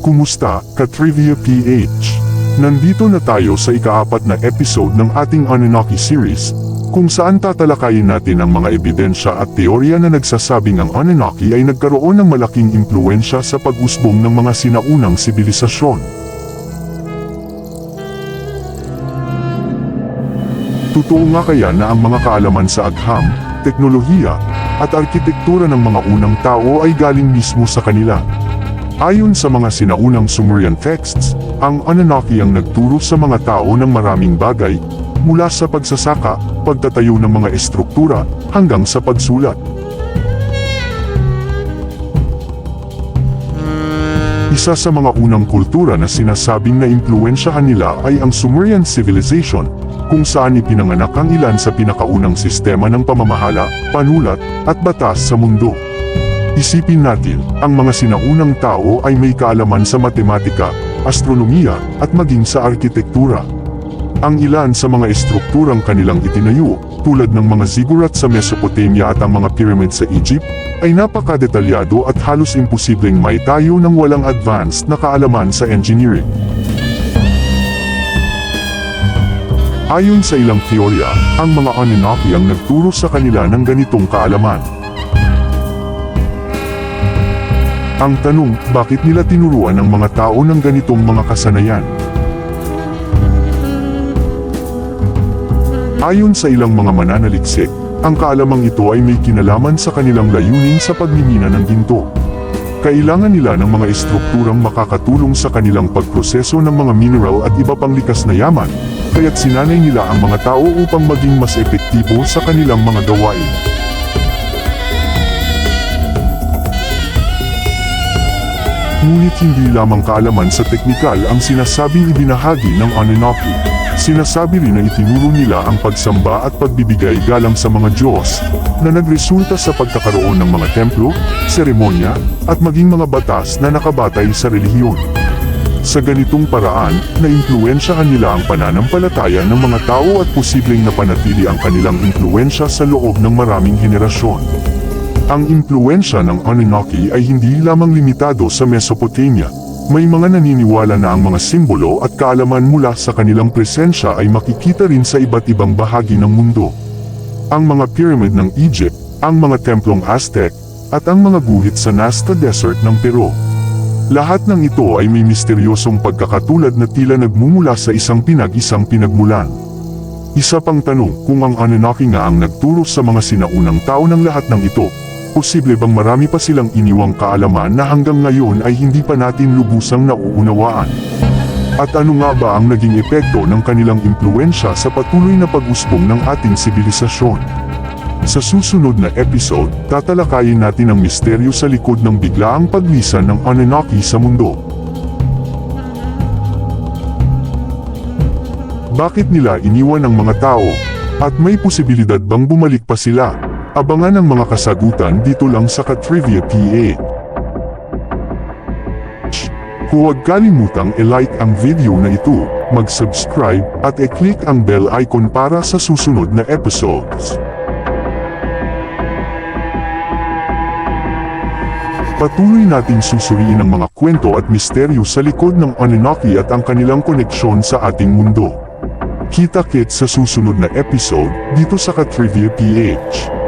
Kumusta, Katrivia PH? Nandito na tayo sa ikaapat na episode ng ating Anunnaki series, kung saan tatalakayin natin ang mga ebidensya at teorya na nagsasabing ang Anunnaki ay nagkaroon ng malaking impluensya sa pag-usbong ng mga sinaunang sibilisasyon. Totoo nga kaya na ang mga kaalaman sa agham, teknolohiya, at arkitektura ng mga unang tao ay galing mismo sa kanila. Ayon sa mga sinaunang Sumerian texts, ang Anunnaki ang nagturo sa mga tao ng maraming bagay, mula sa pagsasaka, pagtatayo ng mga estruktura, hanggang sa pagsulat. Isa sa mga unang kultura na sinasabing na impluensyahan nila ay ang Sumerian Civilization, kung saan ipinanganak ang ilan sa pinakaunang sistema ng pamamahala, panulat, at batas sa mundo. Isipin natin, ang mga sinaunang tao ay may kaalaman sa matematika, astronomiya, at maging sa arkitektura. Ang ilan sa mga estrukturang kanilang itinayo, tulad ng mga ziggurat sa Mesopotamia at ang mga pyramid sa Egypt, ay napakadetalyado at halos imposibleng maitayo ng walang advanced na kaalaman sa engineering. Ayon sa ilang teorya, ang mga Anunnaki ang nagturo sa kanila ng ganitong kaalaman. Ang tanong, bakit nila tinuruan ang mga tao ng ganitong mga kasanayan? Ayon sa ilang mga mananaliksik, ang kaalamang ito ay may kinalaman sa kanilang layunin sa pagmimina ng ginto. Kailangan nila ng mga estrukturang makakatulong sa kanilang pagproseso ng mga mineral at iba pang likas na yaman, kaya't sinanay nila ang mga tao upang maging mas epektibo sa kanilang mga gawain. Ngunit hindi lamang kaalaman sa teknikal ang sinasabing ibinahagi ng Anunnaki. Sinasabi rin na itinuro nila ang pagsamba at pagbibigay galang sa mga Diyos, na nagresulta sa pagkakaroon ng mga templo, seremonya, at maging mga batas na nakabatay sa relihiyon. Sa ganitong paraan, naimpluensyahan nila ang pananampalataya ng mga tao at posibleng napanatili ang kanilang impluensya sa loob ng maraming henerasyon. Ang impluensya ng Anunnaki ay hindi lamang limitado sa Mesopotamia. May mga naniniwala na ang mga simbolo at kaalaman mula sa kanilang presensya ay makikita rin sa iba't ibang bahagi ng mundo. Ang mga pyramid ng Egypt, ang mga templong Aztec, at ang mga guhit sa Nazca Desert ng Peru. Lahat ng ito ay may misteryosong pagkakatulad na tila nagmumula sa isang pinag-isang pinagmulan. Isa pang tanong kung ang Anunnaki nga ang nagturo sa mga sinaunang tao ng lahat ng ito, posible bang marami pa silang iniwang kaalaman na hanggang ngayon ay hindi pa natin lubusang nauunawaan? At ano nga ba ang naging epekto ng kanilang impluensya sa patuloy na pag-usbong ng ating sibilisasyon? Sa susunod na episode, tatalakayin natin ang misteryo sa likod ng biglaang paglisan ng Anunnaki sa mundo. Bakit nila iniwan ang mga tao? At may posibilidad bang bumalik pa sila? Abangan ang mga kasagutan dito lang sa Katrivia PH. Huwag kalimutang i-like ang video na ito, mag-subscribe, at i-click ang bell icon para sa susunod na episodes. Patuloy nating susuriin ang mga kwento at misteryo sa likod ng Anunnaki at ang kanilang koneksyon sa ating mundo. Kita-kits sa susunod na episode dito sa Katrivia PH.